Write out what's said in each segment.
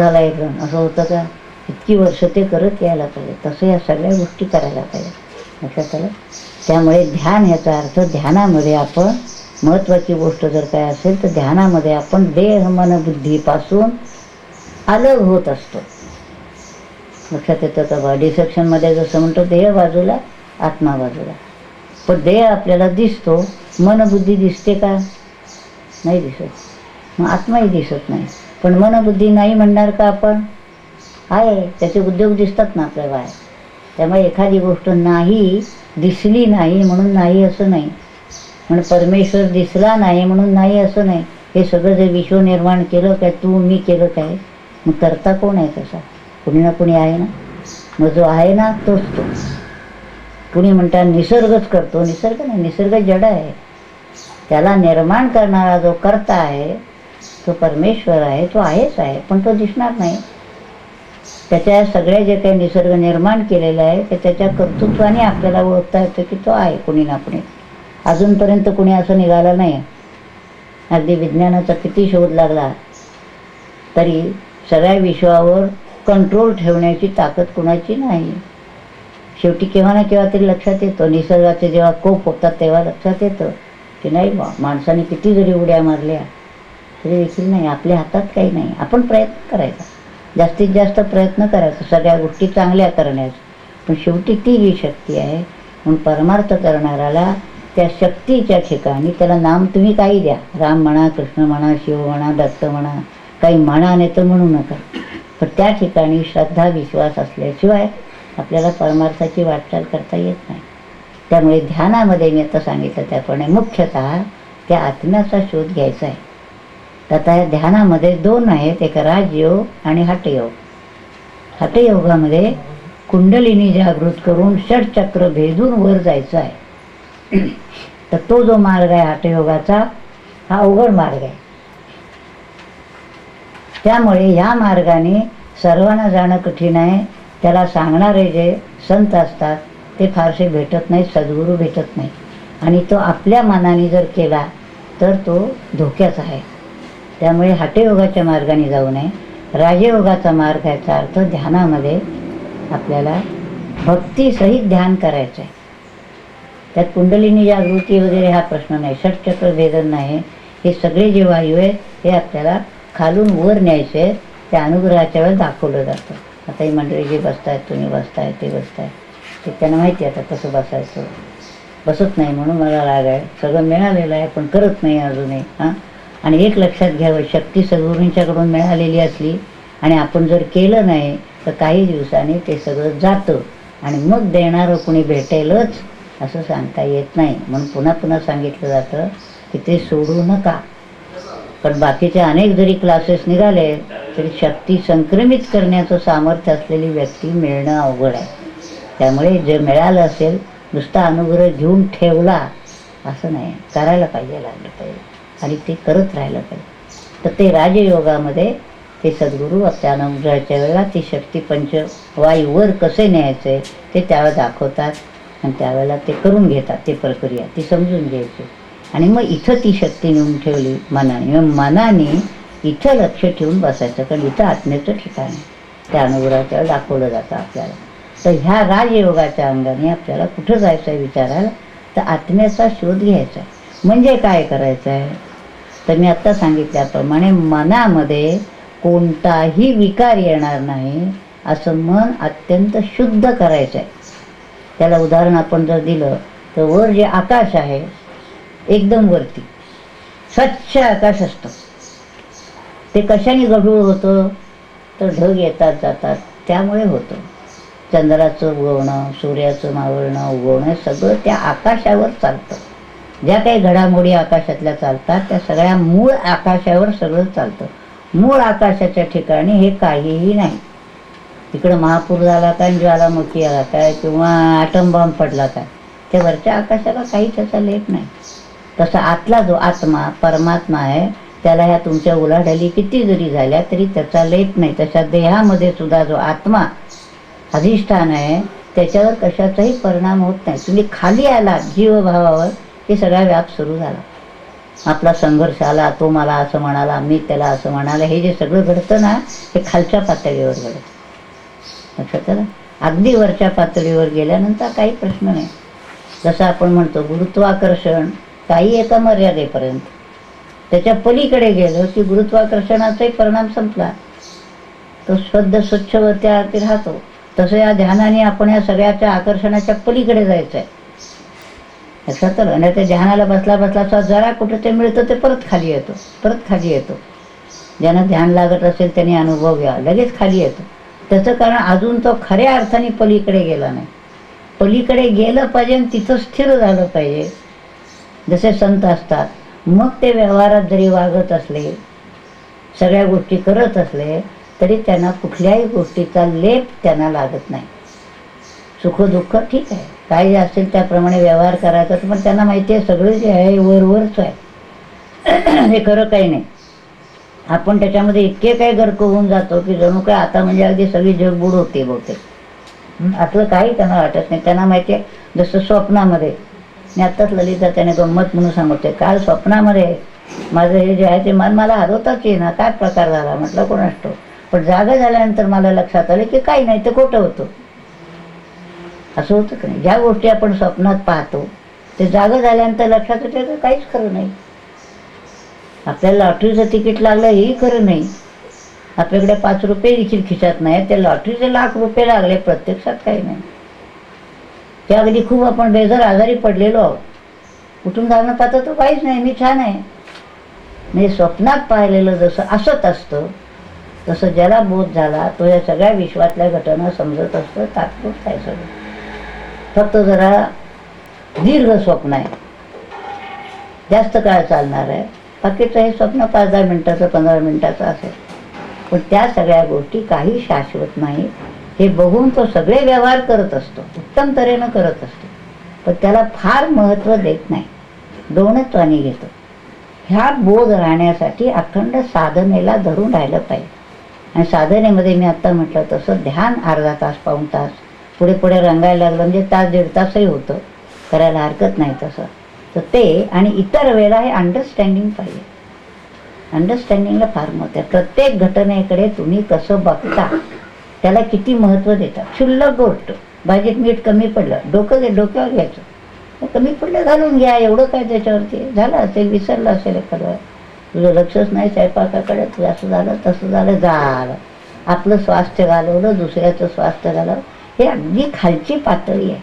झाला एकदम असं होतं का? इतकी वर्ष ते करत यायला पाहिजे. तसं या सगळ्या गोष्टी करायला पाहिजे. लक्षात आलं? त्यामुळे ध्यान ह्याचा अर्थ ध्यानामध्ये आपण महत्त्वाची गोष्ट जर काय असेल तर ध्यानामध्ये आपण देह मन बुद्धीपासून अलग होत असतो. लक्षात येतं का? बॉडी सेक्शनमध्ये जसं म्हणतो देह बाजूला आत्मा बाजूला. पण देह आपल्याला दिसतो. मनबुद्धी दिसते का? नाही दिसत. मग आत्माही दिसत नाही. पण मनबुद्धी नाही म्हणणार का आपण? आहे त्याचे उद्योग दिसतात ना आपल्या बाहेर. त्यामुळे एखादी गोष्ट नाही दिसली नाही म्हणून नाही असं नाही. म्हणून परमेश्वर दिसला नाही म्हणून नाही असं नाही. हे सगळं जे विश्व निर्माण केलं काय तू मी केलं काय? मग करता कोण आहे तसा? कुणी ना कुणी आहे ना. मग जो आहे ना तोच तो. कुणी म्हणतात निसर्गच करतो. निसर्ग नाही निसर्ग जड आहे. त्याला निर्माण करणारा जो करता आहे जो परमेश्वर आहे तो आहेच आहे पण तो दिसणार नाही. त्याच्या सगळे जे काही निसर्ग निर्माण केलेलं आहे ते त्याच्या कर्तृत्वाने आपल्याला ओळखता येतं की तो आहे कुणी ना कुणी. अजूनपर्यंत कुणी असं निघालं नाही. अगदी विज्ञानाचा किती शोध लागला तरी सगळ्या विश्वावर कंट्रोल ठेवण्याची ताकद कुणाची नाही. शेवटी केव्हा ना केव्हा तरी लक्षात येतं. निसर्गाचे जेव्हा कोप होतात तेव्हा लक्षात येतं की नाही बा माणसाने किती जरी उड्या मारल्या हे देखील नाही आपल्या हातात काही नाही. आपण प्रयत्न करायचा. जास्तीत जास्त प्रयत्न करायचा. सगळ्या गोष्टी चांगल्या करण्याचा. पण शेवटी ती जी शक्ती आहे म्हणून परमार्थ करणाऱ्याला त्या शक्तीच्या ठिकाणी त्याला नाम तुम्ही काही द्या. राम म्हणा कृष्ण म्हणा शिव म्हणा दत्त म्हणा काही म्हणा नाही तर म्हणू नका. पण त्या ठिकाणी श्रद्धा विश्वास असल्याशिवाय आपल्याला परमार्थाची वाटचाल करता येत नाही. त्यामुळे ध्यानामध्ये मी आता सांगितलं त्याप्रमाणे मुख्यतः त्या आत्म्याचा शोध घ्यायचा आहे. तर आता ध्यानामध्ये दोन आहेत एक राजयोग आणि हटयोग. हटयोगामध्ये कुंडलिनी जागृत करून षटचक्र भेदून वर जायचं आहे. तर तो जो मार्ग आहे हटयोगाचा हा अवघड मार्ग आहे. त्यामुळे ह्या मार्गाने सर्वांना जाणं कठीण आहे. त्याला सांगणारे जे संत असतात ते फारसे भेटत नाहीत सद्गुरू भेटत नाही आणि तो आपल्या मनाने जर केला तर तो धोक्याचा आहे. त्यामुळे हटयोगाच्या मार्गाने जाऊ नये. राजयोगाचा मार्ग याचा अर्थ ध्यानामध्ये आपल्याला भक्तीसहित ध्यान करायचं आहे. त्यात कुंडलिनी जागृती वगैरे हा प्रश्न नाही. षटचक्र भेदन नाही. हे सगळे जे वायू आहेत हे आपल्याला खालून वर न्यायचे आहेत. त्या अनुग्रहाच्या वेळेस दाखवलं जातं. आता ही मंडळी जे बसतायत तुम्ही बसताय ते बसताय ते त्यांना माहिती आहे आता कसं बसायचं. बसत नाही म्हणून मला राग आहे. सगळं मिळालेलं आहे पण करत नाही अजूनही. हां? आणि एक लक्षात घ्यावं शक्ती सद्गुरूंच्याकडून मिळालेली असली आणि आपण जर केलं नाही तर काही दिवसांनी ते सगळं जातं. आणि मग देणारं कुणी भेटेलच असं सांगता येत नाही. म्हणून पुन्हा पुन्हा सांगितलं जातं की ते सोडू नका. पण बाकीचे अनेक जरी क्लासेस निघाले तरी शक्ती संक्रमित करण्याचं सामर्थ्य असलेली व्यक्ती मिळणं अवघड आहे. त्यामुळे जे मिळालं असेल नुसता अनुग्रह घेऊन ठेवला असं नाही. करायला पाहिजे लागलं पाहिजे. आणि ते करत राहिलं पाहिजे. तर ते राजयोगामध्ये ते सद्गुरू आपल्या वेळेला ती शक्ती पंच वायूवर कसे न्यायचे ते त्यावेळेला दाखवतात आणि त्यावेळेला ते करून घेतात ते प्रक्रिया ती समजून घ्यायची. आणि मग इथं ती शक्ती नेऊन ठेवली मनाने. मग मनाने इथं लक्ष ठेवून बसायचं कारण इथं आत्म्याचं ठिकाण आहे. त्या अनुग्रहाच्या दाखवलं जातं आपल्याला. तर ह्या राजयोगाच्या अंगाने आपल्याला कुठं जायचं आहे विचारायला? तर आत्म्याचा शोध घ्यायचा आहे. म्हणजे काय करायचं आहे तर मी आत्ता सांगितल्याप्रमाणे मनामध्ये कोणताही विकार येणार नाही असं मन अत्यंत शुद्ध करायचं आहे त्याला उदाहरण आपण जर दिलं तर वर जे आकाश आहे एकदम वरती स्वच्छ आकाश असतं. ते कशाने गढूळ होतं? तर ढग येतात जातात त्यामुळे होतं. चंद्राचं उगवणं सूर्याचं मावळणं उगवणं सगळं त्या आकाशावर चालतं. ज्या काही घडामोडी आकाशातल्या चालतात त्या सगळ्या मूळ आकाशावर सगळं चालतं. मूळ आकाशाच्या ठिकाणी हे काहीही नाही. इकडं महापूर झाला काय ज्वालामुखी आला काय किंवा ॲटम बॉम्ब पडला काय त्या वरच्या आकाशाला काही त्याचा लेप नाही. तसा आतला जो आत्मा परमात्मा आहे त्याला ह्या तुमच्या उलाढाली किती जरी झाल्या तरी त्याचा लेप नाही. तशा देहामध्ये सुद्धा जो आत्मा अधिष्ठान आहे त्याच्यावर कशाचाही परिणाम होत नाही. तुम्ही खाली आलात जीवभावावर की सगळा व्याप सुरू झाला. आपला संघर्ष आला तो मला असं म्हणाला मी त्याला असं म्हणाला हे जे सगळं घडतं ना हे खालच्या पातळीवर घडतं. लक्षात आलं? अगदी वरच्या पातळीवर गेल्यानंतर काही प्रश्न नाही. जसं आपण म्हणतो गुरुत्वाकर्षण काही एका मर्यादेपर्यंत. त्याच्या पलीकडे गेलं की गुरुत्वाकर्षणाचाही परिणाम संपला. तो शुद्ध त्या राहतो. तसं या ध्यानाने आपण या सगळ्याच्या आकर्षणाच्या पलीकडे जायचं आहे असं तर आणि त्या ध्यानाला बसला बसला असं जरा कुठं ते मिळतं ते परत खाली येतो परत खाली येतो. ज्यांना ध्यान लागत असेल त्यांनी अनुभव घ्या लगेच खाली येतो. त्याचं कारण अजून तो खऱ्या अर्थाने पलीकडे गेला नाही. पलीकडे गेलं पाहिजे आणि तिथं स्थिर झालं पाहिजे. जसे संत असतात मग ते व्यवहारात जरी वागत असले सगळ्या गोष्टी करत असले तरी त्यांना कुठल्याही गोष्टीचा लेप त्यांना लागत नाही. सुखदुःख ठीक आहे. काय जे असेल त्याप्रमाणे व्यवहार करायचा पण त्यांना माहिती आहे सगळं जे आहे वरवरच आहे. हे खरं काही नाही. आपण त्याच्यामध्ये इतके काही गर्क होऊन जातो की जणू काय आता म्हणजे अगदी सगळी जगबुड होते बहुतेक. असलं काही त्यांना वाटत नाही. त्यांना माहिती आहे जसं स्वप्नामध्ये. मी आत्ताच ललिता त्याने गंमत म्हणून सांगते काल स्वप्नामध्ये माझं हे जे आहे ते मन मला हरवताच येईना. काय प्रकार झाला? म्हटलं कोण असतो पण जागा झाल्यानंतर मला लक्षात आलं की काही नाही ते खोटं होतं. असं होतं की नाही? ज्या गोष्टी आपण स्वप्नात पाहतो ते जागं झाल्यानंतर लक्षात येते तर काहीच खरं नाही. आपल्याला लॉटरीचं तिकीट लागलं हेही खरं नाही. आपल्याकडे पाच रुपये देखील खिशात नाही त्या लॉटरीचे लाख रुपये लागले प्रत्यक्षात काही नाही. त्या अगदी खूप आपण बेजार आजारी पडलेलो आहोत. कुठून जाणं पाहतं तो काहीच नाही मी छान आहे. म्हणजे स्वप्नात पाहिलेलं जसं असत असतं तसं ज्याला बोध झाला तो या सगळ्या विश्वातल्या घटना समजत असतं तात्पुरतं आहे सगळं. फक्त जरा दीर्घ स्वप्न आहे. जास्त काळ चालणार आहे. बाकीचं हे स्वप्न पाच दहा मिनटाचं पंधरा मिनटाचं असेल. पण त्या सगळ्या गोष्टी काही शाश्वत नाही. हे बघून तो सगळे व्यवहार करत असतो. उत्तम तऱ्हेनं करत असतो. पण त्याला फार महत्त्व देत नाही. दोनत्वाने घेतो. ह्या बोध राहण्यासाठी अखंड साधनेला धरून राहिलं पाहिजे. आणि साधनेमध्ये मी आत्ता म्हटलं तसं ध्यान अर्धा तास पाऊण तास पुढे पुढे रंगायला लागलं. म्हणजे तास दीड तासही होतं. करायला हरकत नाही तसं. तर ते आणि इतर वेळेला हे अंडरस्टँडिंग पाहिजे. अंडरस्टँडिंगला फार महत्त्व आहे. प्रत्येक घटनेकडे तुम्ही कसं बघता त्याला किती महत्त्व देता क्षुल्लक गोष्ट. भाजीत मीठ कमी पडलं. डोकं घे डोक्यावर घ्यायचं. कमी पडलं घालून घ्या. एवढं काय त्याच्यावरती? झालं असेल विसरलं असेल एखादं तुझं लक्षच नाही स्वयंपाकाकडे. तुझं असं झालं तसं झालं झालं. आपलं स्वास्थ्य घालवलं दुसऱ्याचं स्वास्थ्य घालवलं. हे अगदी खालची पातळी आहे.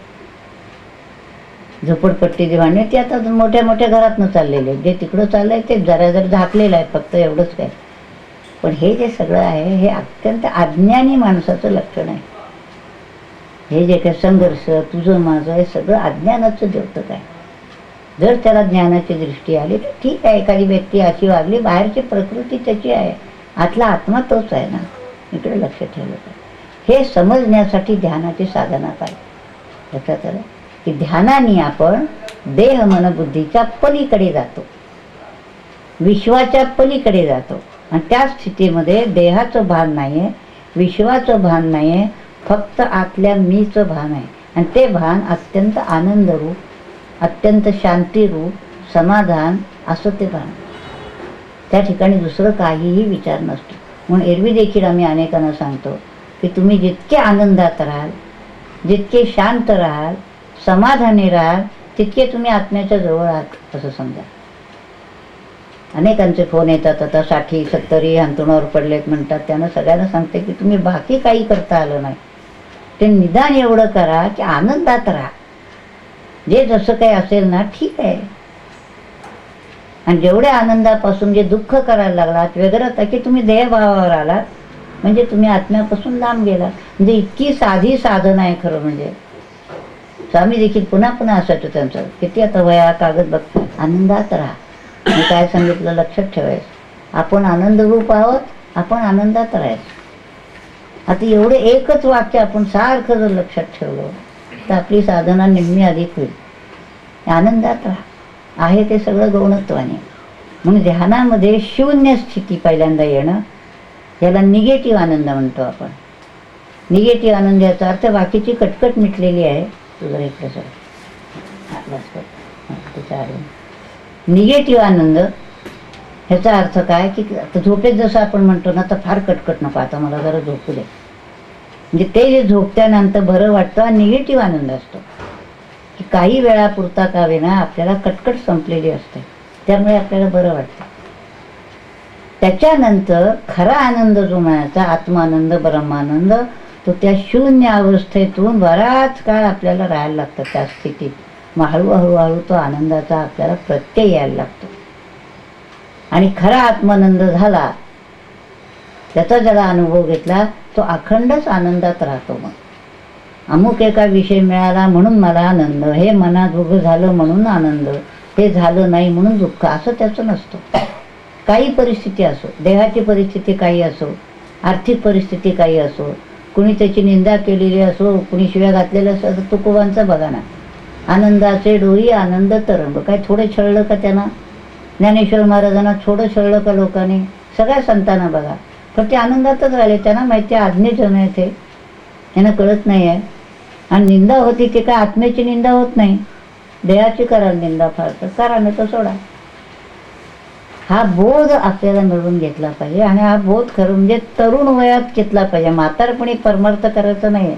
झोपडपट्टी दिवाणी ते आता मोठ्या मोठ्या घरातनं चाललेले आहे. जे तिकडं चाललंय ते जरा जरा झाकलेलं आहे फक्त एवढंच काय. पण हे जे सगळं आहे हे अत्यंत अज्ञानी माणसाचं लक्षण आहे. हे जे काय संघर्ष तुझं माझं हे सगळं अज्ञानाचं द्योतक आहे. जर त्याला ज्ञानाची दृष्टी आली तर ठीक आहे एखादी व्यक्ती अशी वागली बाहेरची प्रकृती त्याची आहे. आतला आत्मा तोच आहे ना. इकडे लक्ष ठेवलं पाहिजे. हे समजण्यासाठी ध्यानाची साधना पाहिजे. लक्षात आलं की ध्यानाने आपण देह मनबुद्धीच्या पलीकडे जातो. विश्वाच्या पलीकडे जातो. आणि त्या स्थितीमध्ये देहाचं भान नाही आहे विश्वाचं भान नाही आहे फक्त आतल्या मीचं भान आहे. आणि ते भान अत्यंत आनंदरूप अत्यंत शांतीरूप समाधान असं ते भान. त्या ठिकाणी दुसरं काहीही विचार नसतो. म्हणून एरवी देखील आम्ही अनेकांना सांगतो की तुम्ही जितके आनंदात राहाल जितके शांत राहाल समाधानी राहाल तितके तुम्ही आत्म्याच्या जवळ आहात असं समजा. अनेकांचे फोन येतात आता साठी सत्तरी अंतुणावर पडलेत म्हणतात. त्यांना सगळ्यांना सांगते की तुम्ही बाकी काही करता आलं नाही. ते निदान एवढं करा की आनंदात राहा. जे जसं काही असेल ना ठीक आहे. आणि जेवढ्या आनंदापासून जे दुःख करायला लागलात वेगळं की तुम्ही देहभावावर आलात म्हणजे तुम्ही आत्म्यापासून लांब गेला म्हणजे इतकी साधी साधन आहे खरं म्हणजे. स्वामी देखील पुन्हा पुन्हा असायचो त्यांचं. किती आता वया कागद बघ आनंदात राहा. मी काय सांगितलं लक्षात ठेवायचं. आपण आनंदरूप आहोत आपण आनंदात राहायचं. आता एवढे एकच वाक्य आपण सारखं जर लक्षात ठेवलं तर आपली साधना निम्मी अधिक होईल. आनंदात राहा. आहे ते सगळं गौणत्वाने. म्हणून ध्यानामध्ये शून्य स्थिती पहिल्यांदा येणं याला निगेटिव्ह आनंद म्हणतो आपण. निगेटिव्ह आनंद याचा अर्थ बाकीची कटकट मिटलेली आहे. तुझं इकडे सर निगेटिव्ह आनंद ह्याचा अर्थ काय? की झोपेत जसं आपण म्हणतो ना तर फार कटकट नको आता मला जरा झोपू दे. म्हणजे ते जे झोपत्यानंतर बरं वाटतं हा निगेटिव्ह आनंद असतो. की काही वेळापुरता का ना आपल्याला कटकट संपलेली असते. त्यामुळे आपल्याला बरं वाटतं. त्याच्यानंतर खरा आनंद जो मिळायचा आत्मानंद ब्रह्मानंद तो त्या शून्य अवस्थेतून बराच काळ आपल्याला राहायला लागतं. त्या स्थितीत मग हळूहळू हळू तो आनंदाचा आपल्याला प्रत्यय यायला लागतो. आणि खरा आत्मानंद झाला त्याचा ज्याला अनुभव घेतला तो अखंडच आनंदात राहतो मग. अमुक एका विषय मिळाला म्हणून मला आनंद हे मनात उभं झालं म्हणून आनंद हे झालं नाही म्हणून दुःख असं त्याचं नसतं. काही परिस्थिती असो देहाची परिस्थिती काही असो आर्थिक परिस्थिती काही असो कुणी त्याची निंदा केलेली असो कुणी शिव्या घातलेल्या असो आता तुकोबांचा बघा ना. आनंदाचे डोई आनंद तरंग. काय थोडं छळलं का त्यांना? ज्ञानेश्वर महाराजांना थोडं छळलं का लोकांनी? सगळ्या संतांना बघा. पण ते आनंदातच राहिले त्यांना माहिती आहे आज्ञेजन आहे ते. यांना कळत नाही आहे. आणि निंदा होती ती काय आत्म्याची निंदा होत नाही? देहाची कराल निंदा फार तर. करा नाही तर सोडा. हा बोध आपल्याला मिळवून घेतला पाहिजे आणि हा बोध खरं म्हणजे तरुण वयात घेतला पाहिजे. म्हातारपणी परमार्थ करायचं नाही. आहे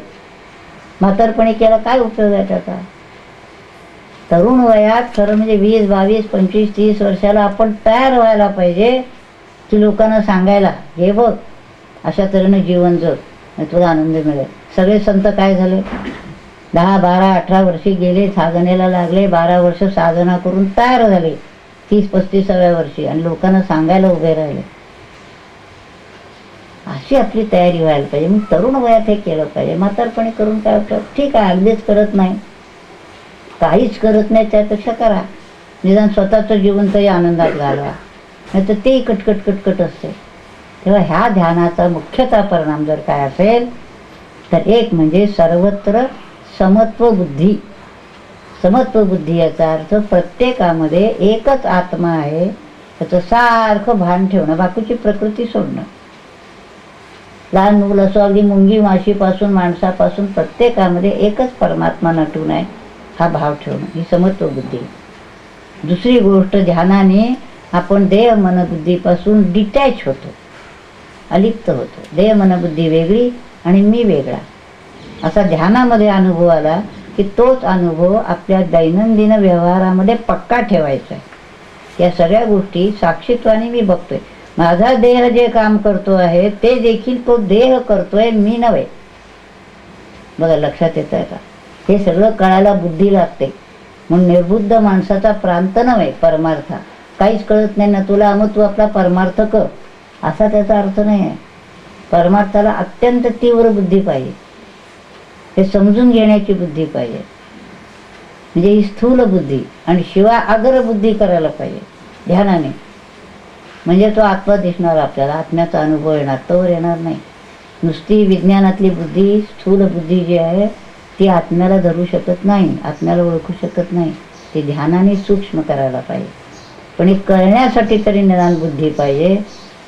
म्हातारपणी केला काय उपयोग आहे त्याचा? तरुण वयात खरं म्हणजे वीस बावीस पंचवीस तीस वर्षाला आपण तयार व्हायला पाहिजे की लोकांना सांगायला हे बघ अशा तऱ्हेनं जीवन जग तुला आनंद मिळेल. सगळे संत काय झाले? दहा बारा अठरा वर्षी गेले साधनेला लागले बारा वर्ष साधना करून तयार झाले. तीस पस्तीसाव्या वर्षी आणि लोकांना सांगायला उभे राहिले. अशी आपली तयारी व्हायला पाहिजे. मग तरुण वयात हे केलं पाहिजे. म्हातारपणी करून काय होतं ठीक आहे अगदीच करत नाही. काहीच करत नाही त्यापेक्षा करा. निदान स्वतःचं जीवन तरी आनंदात घालवा. नाही तर तेही कटकट कटकट असते. तेव्हा ह्या ध्यानाचा मुख्यतः परिणाम जर काय असेल तर एक म्हणजे सर्वत्र समत्व बुद्धी. समत्व बुद्धी याचा अर्थ प्रत्येकामध्ये एकच आत्मा आहे त्याचं सारखं भान ठेवणं बाकीची प्रकृती सोडणं. लहान मुलं असो अगदी मुंगी माशीपासून माणसापासून प्रत्येकामध्ये एकच परमात्मा नटून आहे हा भाव ठेवणं ही समत्व बुद्धी दुसरी गोष्ट ध्यानाने आपण देह मनबुद्धीपासून डिटॅच होतो अलिप्त होतो. देह मनबुद्धी वेगळी आणि मी वेगळा. असा ध्यानामध्ये अनुभव आला की तोच अनुभव आपल्या दैनंदिन व्यवहारामध्ये पक्का ठेवायचा आहे. या सगळ्या गोष्टी साक्षीत्वाने मी बघतोय. माझा देह जे काम करतो आहे ते देखील तो देह करतोय मी नव्हे. बघा लक्षात येत आहे का? हे सगळं कळायला बुद्धी लागते. म्हणून निर्बुद्ध माणसाचा प्रांत नव्हे परमार्थ. काहीच कळत नाही ना तुला मग तू आपला परमार्थ कर. असा त्याचा अर्थ नाही आहे परमार्थाला अत्यंत तीव्र बुद्धी पाहिजे. हे समजून घेण्याची बुद्धी पाहिजे. म्हणजे ही स्थूल बुद्धी आणि शिवाय आग्र बुद्धी करायला पाहिजे. ध्यानाने. म्हणजे तो आत्मा दिसणार आपल्याला. आत्म्याचा अनुभव येणार तोवर येणार नाही. नुसती विज्ञानातली बुद्धी स्थूल बुद्धी जी आहे ती आत्म्याला धरू शकत नाही आत्म्याला ओळखू शकत नाही. ती ध्यानाने सूक्ष्म करायला पाहिजे. पण हे कळण्यासाठी तरी निदान बुद्धी पाहिजे.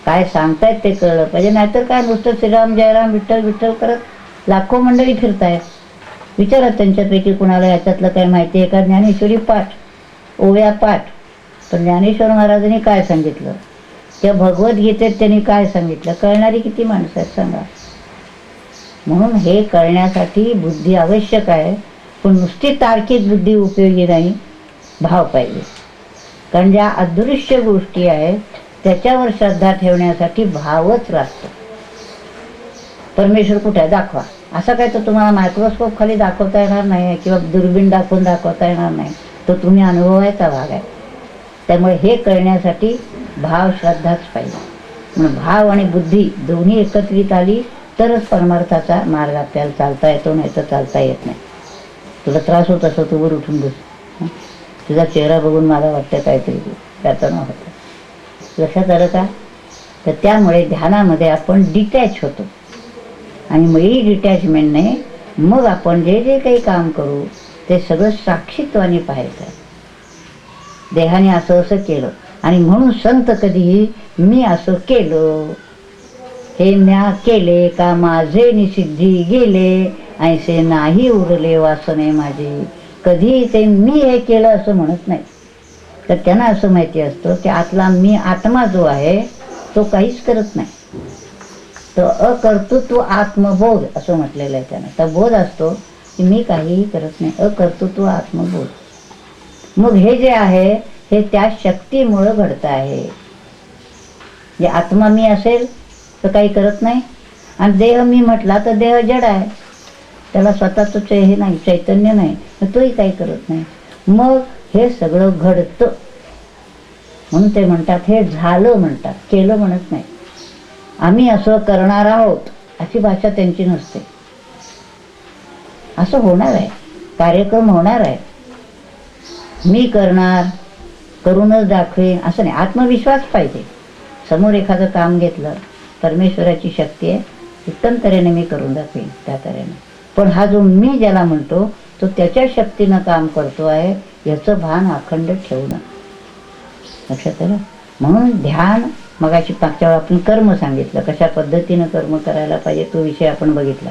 काय सांगतायत ते कळलं पाहिजे. नाहीतर काय नुसतं श्रीराम जयराम विठ्ठल विठ्ठल करत लाखो मंडळी फिरतायत. विचारत त्यांच्यापैकी कुणाला याच्यातलं काय माहिती आहे का? ज्ञानेश्वरी पाठ ओव्या पाठ. पण ज्ञानेश्वर महाराजांनी काय सांगितलं? त्या भगवद्गीतेत त्यांनी काय सांगितलं? कळणारी किती माणसं आहेत सांगा. म्हणून हे कळण्यासाठी बुद्धी आवश्यक आहे पण नुसती तार्किक बुद्धी उपयोगी नाही भाव पाहिजे. कारण ज्या अदृश्य गोष्टी आहेत त्याच्यावर श्रद्धा ठेवण्यासाठी भावच लागतो परमेश्वर कुठे आहे? दाखवा. असं काय तर तुम्हाला मायक्रोस्कोप खाली दाखवता येणार नाही किंवा दुर्बीण दाखवून दाखवता येणार नाही. तो तुम्ही अनुभवायचा भाग आहे. त्यामुळे हे कळण्यासाठी भाव श्रद्धाच पाहिजे. म्हणून भाव आणि बुद्धी दोन्ही एकत्रित आली तरच परमार्थाचा मार्ग आपल्याला चालता येतो नाही तर चालता येत नाही. तुला त्रास होत असं तू वर उठून बस. तुझा चेहरा बघून मला वाटतं काहीतरी त्याचं न होतं. लक्षात आलं का? तर त्यामुळे ध्यानामध्ये आपण डिटॅच होतो. आणि मग ही डिटॅचमेंटने मग आपण जे जे काही काम करू ते सगळं साक्षीत्वाने पाहायचं. देहाने असं असं केलं. आणि म्हणून संत कधीही मी असं केलं. हे म्या केले का माझे निसिद्धी गेले ऐसे नाही उरले वासने माझे. कधी ते मी हे केलं असं म्हणत नाही. तर त्यांना असं माहिती असतं की आतला मी आत्मा जो आहे तो काहीच करत नाही. अकर्तृत्व आत्मबोध असं म्हटलेलं आहे त्यानं. तर बोध असतो की मी काहीही करत नाही. अकर्तृत्व आत्मबोध. मग हे जे आहे हे त्या शक्तीमुळं घडतं आहे. जे आत्मा मी असेल तर काही करत नाही. आणि देह मी म्हटला तर देह जड आहे. त्याला स्वतःचं चे- हे नाही चैतन्य नाही. तर तोही काही करत नाही. मग हे सगळं घडतं. म्हणून ते म्हणतात हे झालं म्हणतात. केलं म्हणत नाही. आम्ही असं करणार आहोत अशी भाषा त्यांची नसते. असं होणार आहे. कार्यक्रम होणार आहे. मी करणार करूनच दाखवेन असं नाही. आत्मविश्वास पाहिजे. समोर एखादं काम घेतलं परमेश्वराची शक्ती आहे उत्तम तऱ्हेने मी करून दाखवेन त्या तऱ्हेने. पण हा जो मी ज्याला म्हणतो तो त्याच्या शक्तीनं काम करतो आहे याचं भान अखंड ठेवणं. लक्षात आलं म्हणून ध्यान मगाशी मागच्या आपण कर्म सांगितलं. कशा पद्धतीनं कर्म करायला पाहिजे तो विषय आपण बघितला.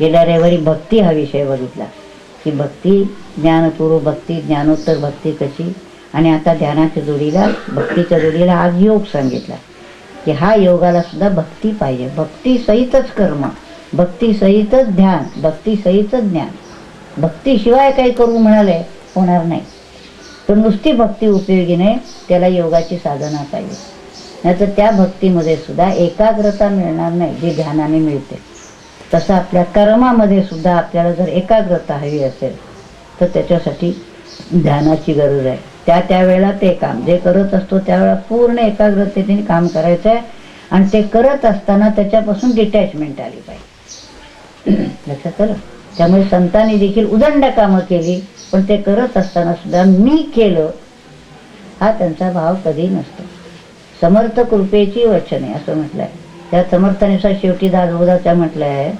गेल्या रविवारी भक्ती हा विषय बघितला. की भक्ती ज्ञानपूर्व भक्ती ज्ञानोत्तर भक्ती कशी? आणि आता ध्यानाच्या जोडीला भक्तीच्या जोडीला आज योग सांगितला. की हा योगाला सुद्धा भक्ती पाहिजे. भक्तीसहितच कर्म. भक्तीसहितच ध्यान. भक्तीसहितच ज्ञान. भक्तीशिवाय काही करू म्हणाले होणार नाही. पण नुसती भक्ती उपयोगी नाही त्याला योगाची साधना पाहिजे. नाहीतर त्या भक्तीमध्ये सुद्धा एकाग्रता मिळणार नाही जी ध्यानाने मिळते. तसं आपल्या कर्मामध्ये सुद्धा आपल्याला जर एकाग्रता हवी असेल तर त्याच्यासाठी ध्यानाची गरज आहे. त्या त्यावेळेला ते काम जे करत असतो त्यावेळेला पूर्ण एकाग्रतेने काम करायचं आहे. आणि ते करत असताना त्याच्यापासून डिटॅचमेंट आली पाहिजे. लक्षात आलं? त्यामुळे संतांनी देखील उदंड कामं केली पण ते करत असताना सुद्धा मी केलं हा त्यांचा भाव कधी नसतो. समर्थ कृपेची वचने असं म्हटलंय. त्या समर्थानुसार शेवटी दादोदाच्या म्हटलं आहे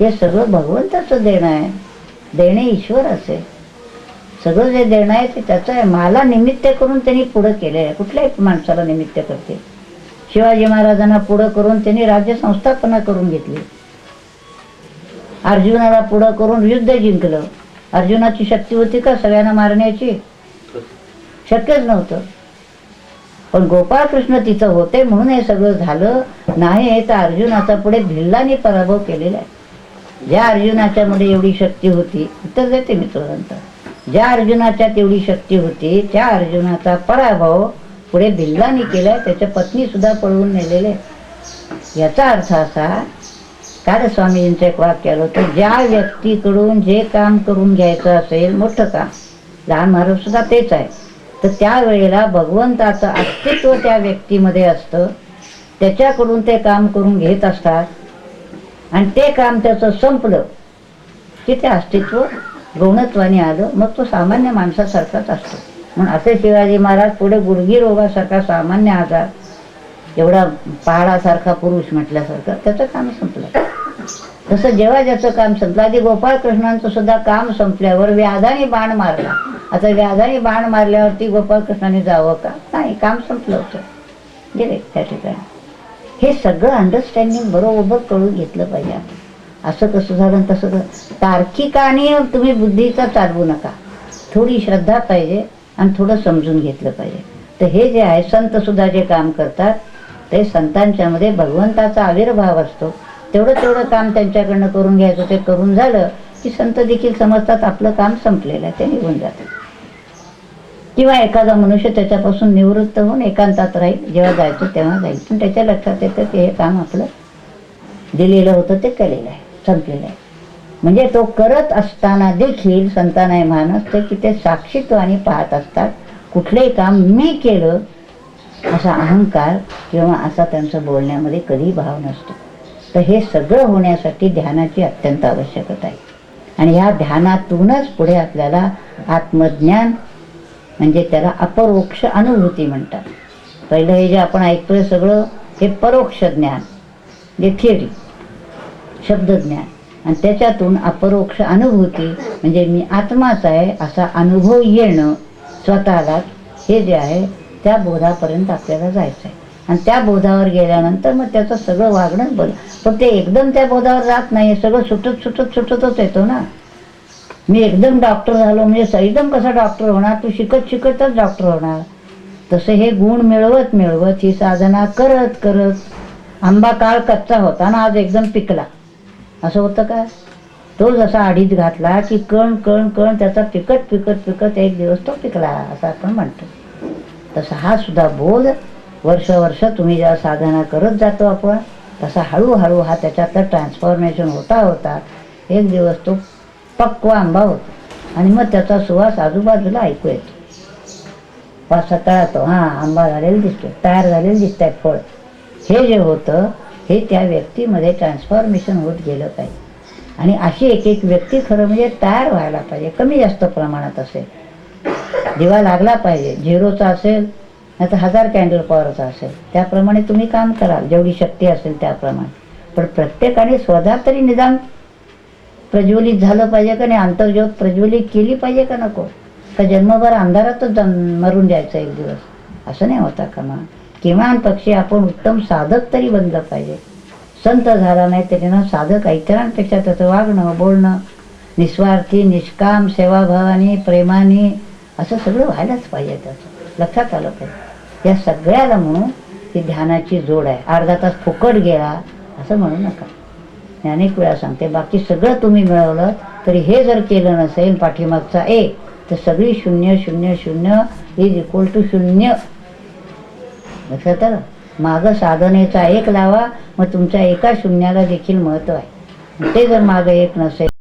हे सगळं भगवंताचं देणं आहे. देणे ईश्वराचे सगळं जे देणं आहे ते त्याचं आहे. मला निमित्त करून त्यांनी पुढं केलेलं आहे कुठल्याही माणसाला निमित्त करते. शिवाजी महाराजांना पुढं करून त्यांनी राज्य संस्थापना करून घेतली. अर्जुनाला पुढं करून युद्ध जिंकलं. अर्जुनाची शक्ती होती का सगळ्यांना मारण्याची? शक्यच नव्हतं. पण गोपाळकृष्ण तिथं होते म्हणून हे सगळं झालं. नाही हे तर अर्जुनाचा पुढे भिल्लाने पराभव केलेला आहे. ज्या अर्जुनाच्या मध्ये एवढी शक्ती होती उत्तर देते मी तुरंत ज्या अर्जुनाच्या तेवढी शक्ती होती त्या अर्जुनाचा पराभव पुढे भिल्लाने केलाय त्याच्या पत्नी सुद्धा पळवून नेलेले याचा अर्थ असा काल स्वामीजींचं एक वाक्य आलं होतं ज्या व्यक्तीकडून जे काम करून घ्यायचं असेल मोठं काम. लहान महाराज सुद्धा तेच आहे. तर त्यावेळेला भगवंताचं अस्तित्व त्या व्यक्तीमध्ये असतं. त्याच्याकडून ते काम करून घेत असतात. आणि ते काम त्याचं संपलं की ते अस्तित्व गौणत्वाने आलं. मग तो सामान्य माणसासारखाच असतो. म्हणून असे शिवाजी महाराज पुढे गुडगी रोगासारखा सामान्य आजार एवढा पहाडासारखा पुरुष म्हटल्यासारखं त्याचं काम संपलं. तसं जेव्हा ज्याचं काम संपलं आधी गोपाळकृष्णांचं सुद्धा काम संपल्यावर व्याधाने बाण मारला. आता व्याधाने बाण मारल्यावरती गोपाळकृष्णाने जावं का? नाही काम संपलं होतं. गेले त्या ठिकाणी. हे सगळं अंडरस्टँडिंग बरोबर कळून घेतलं पाहिजे आपण असं कसं झालं तसं कसं तार्किकाने तुम्ही बुद्धीचा चालवू नका. थोडी श्रद्धा पाहिजे आणि थोडं समजून घेतलं पाहिजे. तर हे जे आहे संत सुद्धा जे काम करतात ते संतांच्यामध्ये भगवंताचा आविर्भाव असतो. तेवढं तेवढं काम त्यांच्याकडनं करून घ्यायचं ते करून झालं की संत देखील समजतात आपलं काम संपलेलं आहे ते निघून जातं. किंवा एखादा मनुष्य त्याच्यापासून निवृत्त होऊन एकांतात राहील जेव्हा जायचं तेव्हा जाईल. पण त्याच्या लक्षात येतं की हे काम आपलं दिलेलं होतं ते केलेलं आहे संपलेलं आहे. म्हणजे तो करत असताना देखील संतांना हे मान असतं की ते साक्षीत्वाने पाहत असतात कुठलंही काम मी केलं असा अहंकार किंवा असा त्यांचं बोलण्यामध्ये कधी भाव नसतो. तर हे सगळं होण्यासाठी ध्यानाची अत्यंत आवश्यकता आहे. आणि ह्या ध्यानातूनच पुढे आपल्याला आत्मज्ञान म्हणजे त्याला अपरोक्ष अनुभूती म्हणतात. पहिलं हे जे आपण ऐकतोय सगळं हे परोक्ष ज्ञान जे थिअरी शब्दज्ञान. आणि त्याच्यातून अपरोक्ष अनुभूती म्हणजे मी आत्माच आहे असा अनुभव येणं स्वतःलाच हे जे आहे त्या बोधापर्यंत आपल्याला जायचं आहे आणि त्या बोधावर गेल्यानंतर मग त्याचं सगळं वागणं बोल पण ते एकदम त्या बोधावर जात नाही सगळं सुटत सुटत सुटतच येतो ना. मी एकदम डॉक्टर झालो. म्हणजे एकदम कसा डॉक्टर होणार? तू शिकत शिकतच डॉक्टर होणार. तसं हे गुण मिळवत मिळवत ही साधना करत करत आंबा काळ कच्चा होता ना आज एकदम पिकला. असं होतं का? तो जसा अडीच घातला की कण कण कण त्याचा पिकत पिकत पिकत एक दिवस तो पिकला असं आपण म्हणतो. तसा हा सुद्धा बोध वर्ष वर्ष तुम्ही जेव्हा साधना करत जातो आपण तसा हळूहळू हा त्याच्यातलं ट्रान्सफॉर्मेशन होता होता एक दिवस तो पक्व आंबा होतो. आणि मग त्याचा सुवास आजूबाजूला ऐकू येतो. वासा कळतो हां आंबा झालेला दिसतो तयार झालेलं दिसत आहे फळ. हे जे होतं हे त्या व्यक्तीमध्ये ट्रान्सफॉर्मेशन होत गेलं पाहिजे. आणि अशी एक एक व्यक्ती खरं म्हणजे तयार व्हायला पाहिजे. कमी जास्त प्रमाणात असेल. दिवा लागला पाहिजे. झिरोचा असेल नाही तर हजार कॅन्डल पॉवरचा असेल. त्याप्रमाणे तुम्ही काम कराल. जेवढी शक्ती असेल त्याप्रमाणे. पण प्रत्येकाने स्वतः तरी निदान प्रज्वलित झालं पाहिजे का नाही? आंतरज्योत प्रज्वलित केली पाहिजे का नको? का जन्मभर अंधारातच मरून द्यायचं एक दिवस? असं नाही होता का मग? किमान पक्षी आपण उत्तम साधक तरी बनलं पाहिजे. संत झाला नाही तरी ना साधक इतरांपेक्षा त्याचं वागणं बोलणं निस्वार्थी निष्काम सेवाभावानी प्रेमाने असं सगळं व्हायलाच पाहिजे त्याचं. लक्षात आलं पाहिजे. या सगळ्याला म्हणून ती ध्यानाची जोड आहे. अर्धा तास फुकट गेला असं म्हणू नका. मी अनेक वेळा सांगते बाकी सगळं तुम्ही मिळवलं तरी हे जर केलं नसेल पाठीमागचा एक तर सगळी शून्य शून्य शून्य इज इक्वल टू शून्य. लक्षात आलं? मागं साधनेचा एक लावा मग तुमच्या एका शून्याला देखील महत्त्व आहे. ते जर मागं एक नसेल